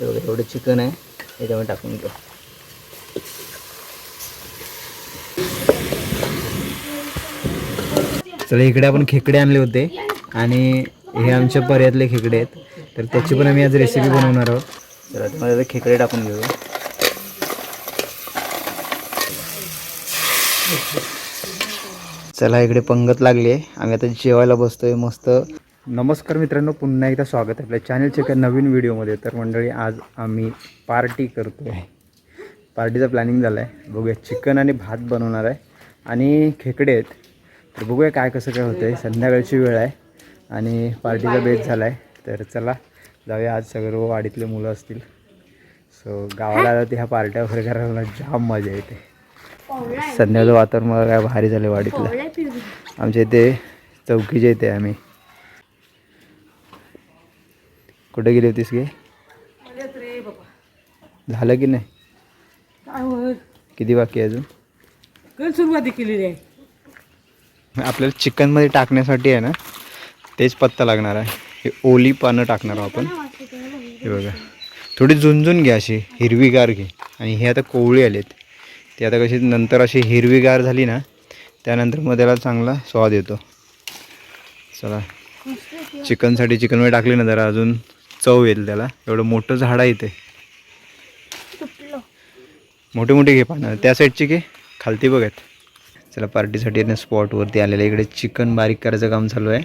एवढं एवढं चिकन आहे. याच्यामध्ये टाकून घेऊ. चला इकडे आपण खेकडे आणले होते. आणि हे आमच्या पर्यातले खेकडे आहेत. तर त्याची पण आम्ही आज रेसिपी बनवणार आहोत. तर आता खेकडे टाकून घेऊ. चला इकडे पंगत लागली आहे. आम्ही आता जेवायला बसतोय. मस्त नमस्कार मित्रांनो पुन्हा एकदा स्वागत आहे आपल्या चॅनलच्या एका नवीन व्हिडिओमध्ये तर मंडळी आज आम्ही पार्टी करतो आहे पार्टीचा प्लॅनिंग झाला आहे बघूया चिकन आणि भात बनवणार आहे. आणि खेकडे आहेत. तर बघूया काय कसं काय होतं आहे संध्याकाळची वेळ आहे आणि पार्टीचा बेस झाला आहे तर चला जाऊया. आज सर्व वाडीतले मुलं असतील. सो गावाला आलं ते ह्या पार्ट्या वगैरे करायला जाम मजा येते. संध्याकाळचं वातावरण मला काय भारी झालं वाडीतलं. आमच्या इथे चौकीच्या इथे आम्ही. कुठे गेली होतीस गे? झालं की नाही? किती बाकी आहे अजून? सुरुवात केलेली आहे आपल्याला चिकनमध्ये टाकण्यासाठी आहे ना तेच पत्ता लागणार आहे. हे ओली पानं टाकणार आहोत आपण. हे बघा. थोडी झुंजून घ्या अशी हिरवीगार घे. आणि हे आता कोवळी आलेत. ते आता कशी नंतर अशी हिरवीगार झाली ना त्यानंतर मग त्याला चांगला स्वाद येतो. चला. चिकनसाठी चिकनमध्ये टाकली ना जरा अजून. चव येईल त्याला. एवढं मोठं झाड आहे इथे. मोठे मोठे घे पानं. त्या साईडची घे. खालती बघत. चला पार्टीसाठी ना स्पॉटवरती आलेलं. इकडे चिकन बारीक करायचं काम चालू आहे.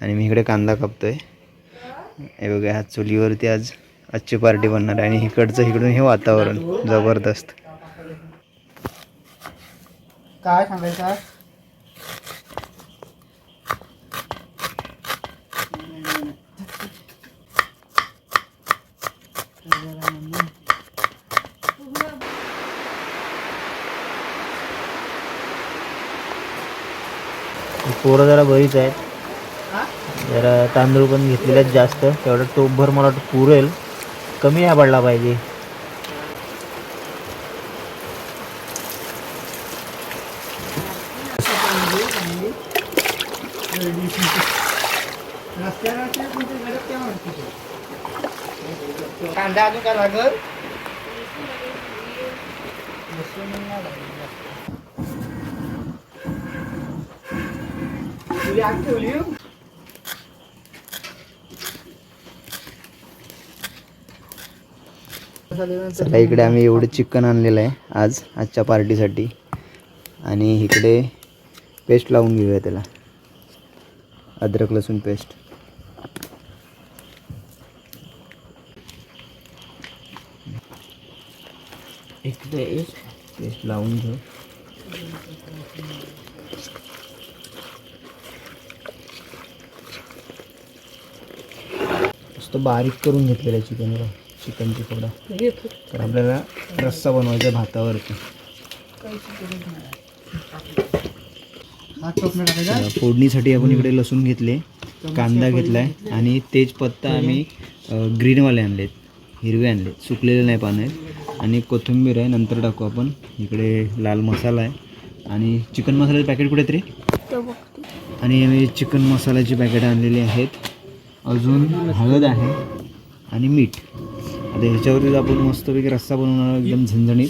आणि मी इकडे कांदा कापतो आहे हे बघा ह्या चुलीवरती आज आजची पार्टी बनणार आहे. आणि इकडचं इकडून हे वातावरण. जबरदस्त. काय सांगायचं पोरं जरा बरीच आहेत. जरा तांदूळ पण घेतलेले आहेत जास्त. तेवढं टोपभर मला वाटतं पुरेल. कमी नाही पडला पाहिजे. कांदा लागल? आग ठेवली हो. चला इकडे आम्ही एवढं चिकन आणलेलं आहे आज आजच्या पार्टीसाठी. आणि इकडे पेस्ट लावून घेऊया त्याला. अद्रक लसूण पेस्ट इकडे पेस्ट लावून घेऊ नुसतं बारीक करून घेतलेलं आहे चिकनला चिकन तुकडा. तर आपल्याला रस्सा बनवायचा आहे भातावरती हा फोडणीसाठी आपण इकडे लसूण घेतले कांदा घेतलाय आणि तेजपत्ता आम्ही ग्रीनवाले आणलेत हिरवे आणलेत. सुकलेले नाही पानं आहेत. आणि कोथिंबीर आहे नंतर टाकू आपण. इकडे लाल मसाला आहे. आणि चिकन मसाल्याचे पॅकेट कुठे आहेत रे आणि आम्ही चिकन मसाल्याची पॅकेट आणलेली आहेत. अजून हळद आहे आणि मीठ. आता ह्याच्यावरती आपण मस्तपैकी रस्सा बनवणार एकदम झणझणीत.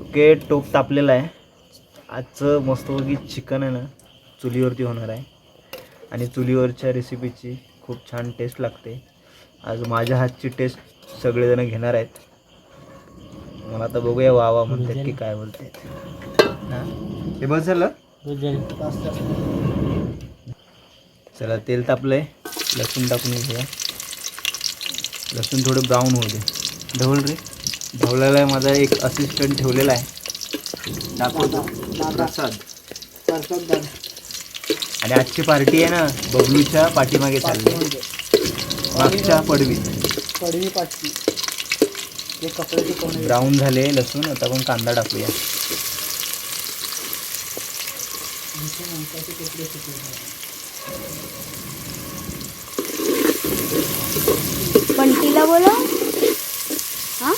ओके टोप तापलेला आहे. आजचं मस्तपैकी चिकन आहे ना चुलीवरती होणार आहे. आणि चुलीवरच्या रेसिपीची खूप छान टेस्ट लागते. आज माझ्या हातची टेस्ट सगळेजण घेणार आहेत. मला आता बघूया वा वा म्हणतात की काय बोलतात. हे? बस झालं? चला तेल तापलंय. लसूण टाकून घेऊया. लसूण थोडं ब्राऊन होऊ दे. ढवळ रे. ढवळायला माझा एक असिस्टंट ठेवलेला आहे. दाखवतो. प्रसाद. प्रसाद दादा आणि आजची पार्टी आहे ना बबलूच्या पाठीमागे चालली. मागच्या पाटकी. हे कपड्याचे कोण ब्राऊन झाले लसूण आता आपण कांदा टाकूया. बंटीला बोला हा?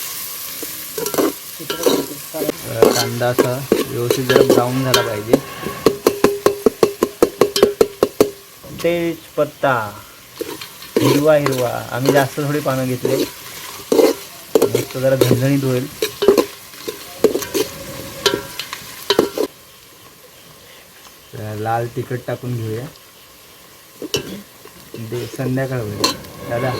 कांदा असा व्यवस्थित जरा ब्राऊन झाला पाहिजे. तेज पत्ता. हिरवा हिरवा. आम्ही जास्त थोडी पानं घेतले. मस्त जरा झणझणीत होईल. लाल तिखट टाकून घेऊया. दे संध्याकाळ होईल. दादा.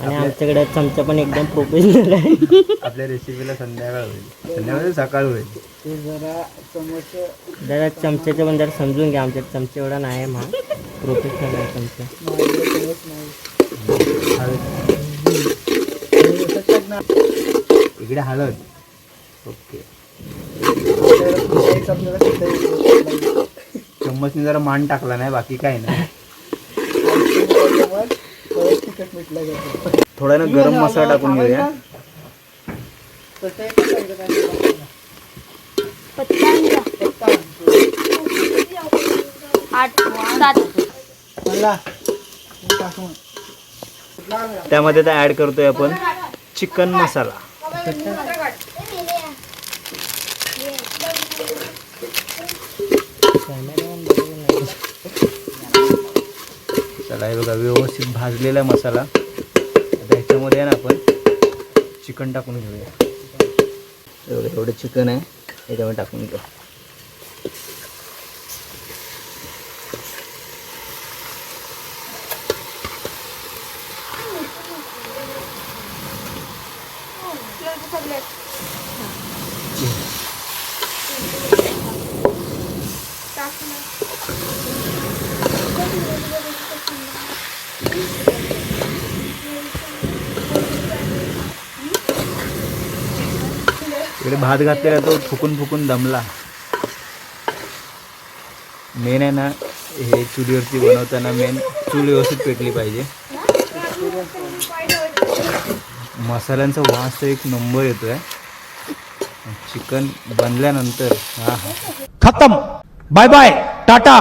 आणि आमच्याकडे चमचा पण एकदम प्रोफेशनल आहे. आपल्या रेसिपीला संध्याकाळ होईल. संध्याकाळ सकाळ होईल. ते जरा चमच जरा चमच्याचं पण जरा समजून घ्या आमच्या चमचा एवढा नाही आहे महा प्रोफेशनल आहे चमचा. इकडे हळद. ओके. चम्मचने जरा मान टाकला नाही बाकी काय नाही. थोडा ना गरम मसाला टाकून घेऊया. आठ सात त्यामध्ये आता ऍड करतोय आपण चिकन मसाला. मसाला हे बघा व्यवस्थित भाजलेला मसाला. आता ह्याच्यामध्ये ना आपण चिकन टाकून घेऊया. एवढं एवढं चिकन आहे याच्यामध्ये टाकून घेऊ. इकडे भात घातलेला तो फुकून फुकून दमला. मेन आहे ना हे चुलीवरती बनवताना मेन चूल व्यवस्थित पेटली पाहिजे. मसाल्यांचा वास तर एक नंबर येतोय. चिकन बनल्यानंतर हा हा. खत्म. Bye bye. Tata.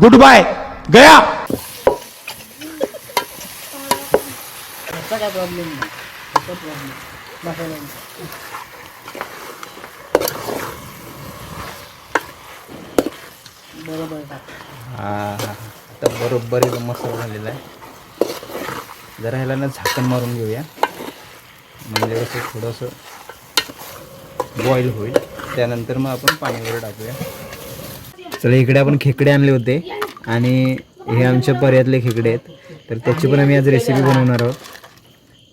Goodbye. गया. काय प्रॉब्लेम नाही. त्याचा प्रॉब्लेम बरोबर. हा आता बरोबर एकदम मसाला झालेला आहे. जरा ह्याला ना झाकण मारून घेऊया. म्हणजे कसं थोडंसं बॉईल होईल. त्यानंतर मग आपण पाणी वगैरे टाकूया. चला इकडे आपण खेकडे आणले होते. आणि हे आमच्या पर्यातले खेकडे आहेत. तर त्याची पण आम्ही आज रेसिपी बनवणार आहोत.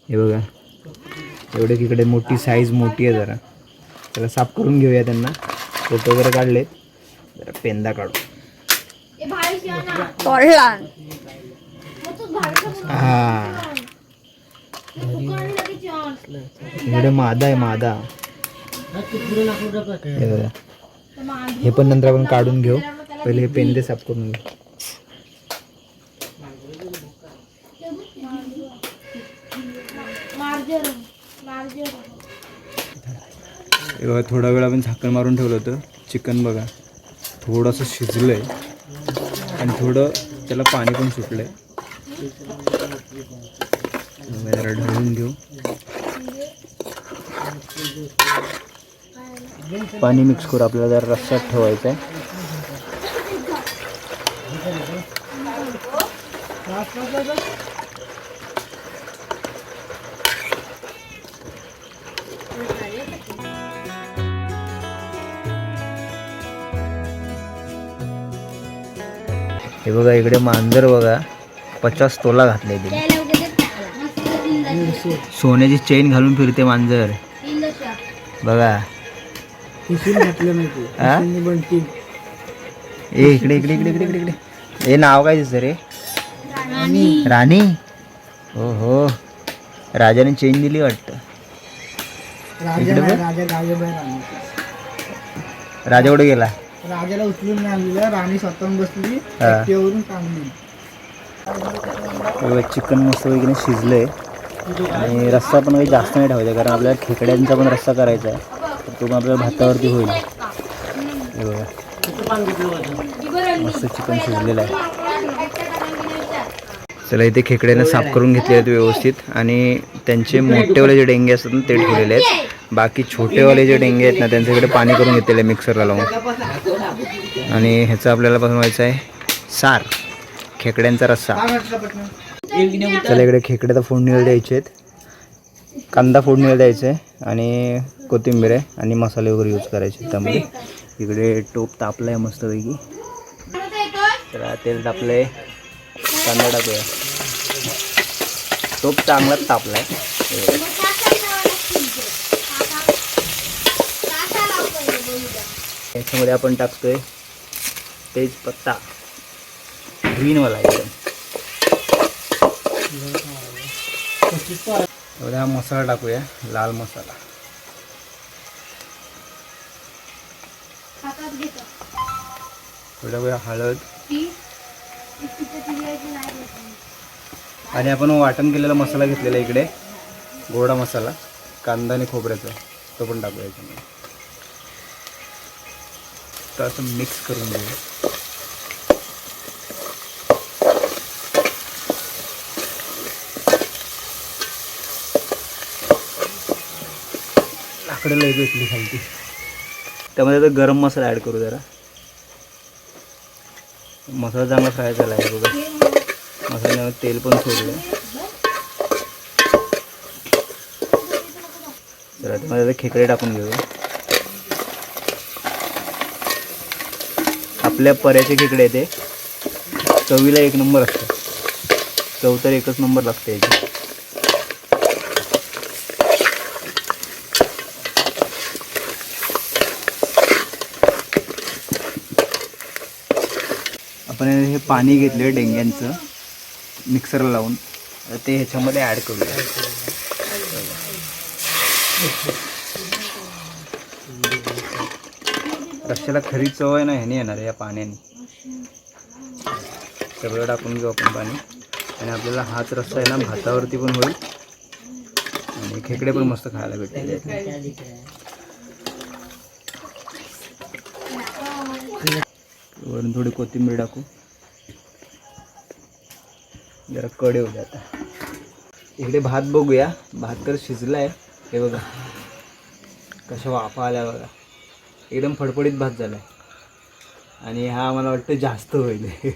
हे बघा. एवढे खेकडे मोठी साईज मोठी आहे जरा. त्याला साफ करून घेऊया त्यांना. फोटो वगैरे काढलेत. जरा पेंदा काढू. तोडला हा. इकडे मादा आहे मादा. हे. हे पण नंतर आपण काढून घेऊ. पहिले हे पेंदे साफ करून घेऊ. हे थोडा वेळ आपण झाकण मारून ठेवलं होतं. चिकन बघा. थोडंसं शिजलं आहे आणि थोडं त्याला पाणी पण सुटलंय. जरा ढळून घेऊ. पाणी मिक्स करू आपल्याला जरा रस्त्यात ठेवायचं आहे. हे बघा इकडे मांजर बघा. पचास तोला घातले तिने सोन्याची चेन घालून फिरते मांजर. बघा. ते. हा? ए इकडे इकडे इकडे इकडे इकडे. इकडे हे नाव काय दिसतं रे? राणी. हो हो राजाने चेन दिली वाटतं. राजा कुठे गेला? राजाला उचलून नाही आणलेलं राणी स्वतःहून बसली. एकट्यावरून काढली चिकन मस्त वगैरे शिजलंय. आणि रस्सा पण काही जास्त नाही ठेवायचा कारण आपल्याला खेकड्यांचा पण रस्सा करायचा आहे. तर तो पण आपल्याला भातावरती होईल. हे बघा. मस्त चिकन शिजलेलं आहे. चला इथे खेकड्यांना साफ करून घेतले आहेत व्यवस्थित आणि त्यांचे मोठेवाले जे डेंगे असतात ना ते ठेवलेले आहेत. बाकी छोटेवाले जे डेंगे आहेत ना त्यांच्याकडे पाणी करून घेतलेलं आहे मिक्सरला लावून. आणि ह्याचं आपल्याला बनवायचं आहे सार खेकड्यांचा रस्सा. चला इकडे खेकड्याचा तर फोडणीला द्यायचे आहेत. कांदा फोडणीला द्यायचा आहे आणि कोथिंबीर आहे आणि मसाले वगैरे यूज करायचे त्यामध्ये. इकडे टोप तापला आहे मस्तपैकी. तर तेल तापलं आहे कांदा टाकूया टोप चांगलाच तापला आहे याच्यामध्ये आपण टाकतोय तेजपत्ता. ग्रीनवाला एकदम. एवढा हा मसाला टाकूया लाल मसाला. थोडा टाकूया हळद. आणि आपण वाटण केलेला मसाला घेतलेला इकडे. गोडा मसाला कांदा आणि खोबऱ्याचा. तो पण टाकूया याच्यामध्ये. तर असं मिक्स करून घेऊ लाकडं लई भेटली खालती. त्यामध्ये आता गरम मसाला ॲड करू जरा. मसाला चांगला फ्राय झाला आहे बघा. मसाल्यावर तेल पण सोडलं. तर त्यामध्ये आता खेकडे टाकून घेऊ. आपल्या पर्याचे खेकडे ते. चवीला एक नंबर असतात. चव तर एकच नंबर लागते याची. आपण हे पाणी घेतलं डेंग्यांचं. मिक्सरला लावून. ते ह्याच्यामध्ये ॲड करूया. रश्श्याला खरी चव आहे ना ह्याने येणार आहे या पाण्याने. सगळं टाकून घेऊ आपण पाणी. आणि आपल्याला हाच रस्सा आहे ना भातावरती पण होईल. आणि खेकडे पण मस्त खायला भेटतील. वरून थोडी कोथिंबीर टाकू. जरा कड येऊ द्या आता. इकडे भात बघूया. भात तर शिजला आहे हे बघा. कशा वाफा आल्या बघा. एकदम फडफडीत भात झाला आहे आणि हा मला वाटतं जास्त होईल.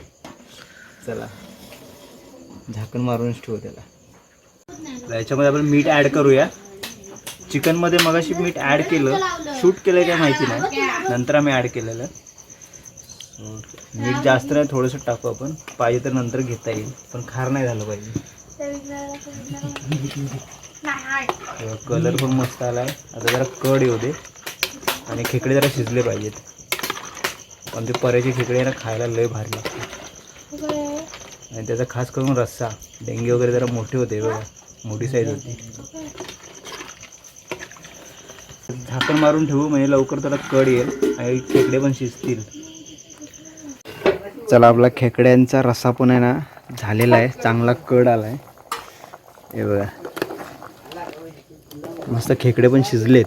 चला. झाकण मारूनच ठेवू त्याला. याच्यामध्ये आपण मीठ ॲड करूया. चिकनमध्ये मगाशी मीठ ॲड केलं. शूट केलं काय माहिती नाही. नंतर आम्ही ॲड केलेलं. मीठ जास्त नाही थोडंसं टाकू आपण. पाहिजे तर नंतर घेता येईल पण खार नाही झालं पाहिजे. कलर पण मस्त आला आहे आता जरा कड येऊ दे. आणि खेकडे जरा शिजले पाहिजेत. पण ते पऱ्याचे खेकडे ना खायला लय भारी लागते आणि त्याचा खास करून रस्सा. डेंगे वगैरे जरा मोठे होते बघा. मोठी साईज होती. झाकण मारून ठेवू म्हणजे लवकर त्याला कड येईल आणि खेकडे पण शिजतील. चला आपला खेकड्यांचा रस्सा पण आहे ना झालेला आहे. चांगला कड आला आहे हे बघा. मस्त खेकडे पण शिजलेत.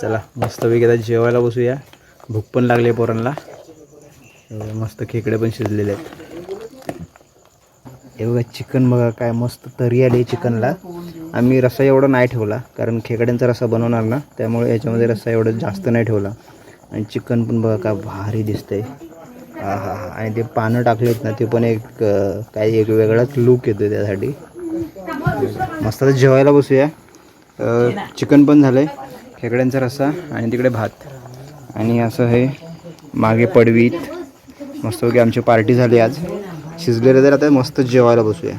चला मस्त आता जेवायला बसूया. भूक पण लागली पोरांना. मस्त खेकडे पण शिजलेले आहेत. हे बघा चिकन बघा काय मस्त तरी आली चिकनला. आम्ही रस्सा एवढा नाही ठेवला कारण खेकड्यांचा रस्सा बनवणार ना त्यामुळे याच्यामध्ये रस्सा एवढा जास्त नाही ठेवला. आणि चिकन पण बघा का भारी दिसतंय. हा हा हा आणि ते पानं टाकलेत ना ते पण एक काही एक वेगळाच लुक येतो त्यासाठी. मस्त आता जेवायला बसूया. चिकन पण झालं आहे खेकड्यांचा रस्सा आणि तिकडे भात. आणि असं हे मागे पडवीत. मस्तपैकी आमची पार्टी झाली आज. शिजलेलं तर आता मस्त जेवायला बसूया.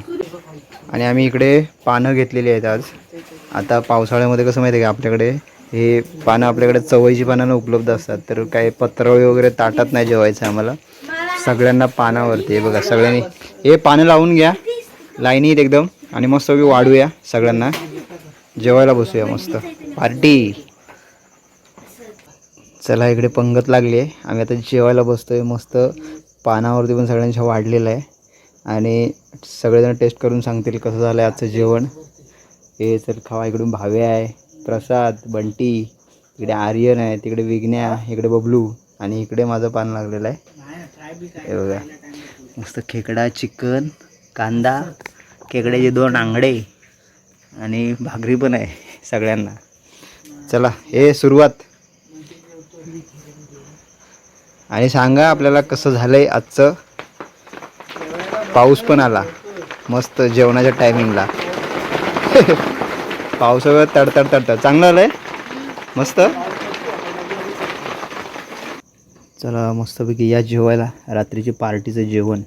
आणि आम्ही इकडे पानं घेतलेली आहेत आज. आता पावसाळ्यामध्ये कसं माहिती आहे का आपल्याकडे? हे पानं आपल्याकडे चवळीची पानं उपलब्ध असतात. तर काही पत्रावळी वगैरे ताटात नाही जेवायचं आम्हाला. सगळ्यांना पानावरती हे बघा सगळ्यांनी. हे पानं लावून घ्या. लाईनीत एकदम. आणि मस्त वाढूया सगळ्यांना. जेवायला बसूया मस्त. पार्टी. चला इकडे पंगत लागली आहे. आम्ही आता जेवायला बसतोय. मस्त पानावरती पण सगळ्यांच्या वाढलेलं आहे. आणि सगळेजण टेस्ट करून सांगतील कसं झालं आहे आजचं जेवण. हे तर खावा इकडून भावे आहे प्रसाद बंटी इकडे आर्यन आहे तिकडे विघ्न्या इकडे बबलू आणि इकडे माझं पान लागलेलं आहे. हे बघा. मस्त खेकडा चिकन कांदा खेकड्याचे दोन आंगडे आणि भाकरी पण आहे सगळ्यांना. चला हे सुरुवात. आणि सांगा आपल्याला कसं झालं आहे आजचं. पाऊस पण आला. मस्त जेवणाच्या टायमिंगला पावसाळ्यात तडतड तडतड. चांगलं आलंय? मस्त? चला मस्तपैकी या जेवायला. रात्रीची पार्टीचं जेवण.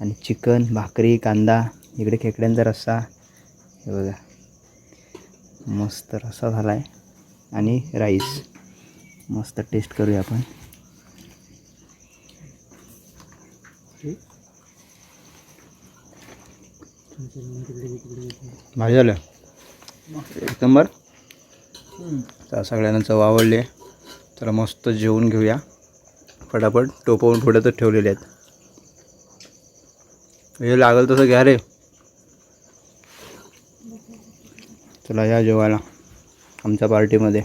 आणि चिकन भाकरी कांदा इकडे खेकड्यांचा रस्सा. हे बघा. मस्त रस्सा झाला आहे आणि राईस. मस्त टेस्ट करूया आपण. भारी झालं. एक नंबर तर सगळ्यांना चव आवडली. आहे चला मस्त जेवून घेऊया. फटाफट टोपवून पुढे तर ठेवलेले आहेत. हे लागल तसं घ्या रे. चला या जेवायला. आमच्या पार्टीमध्ये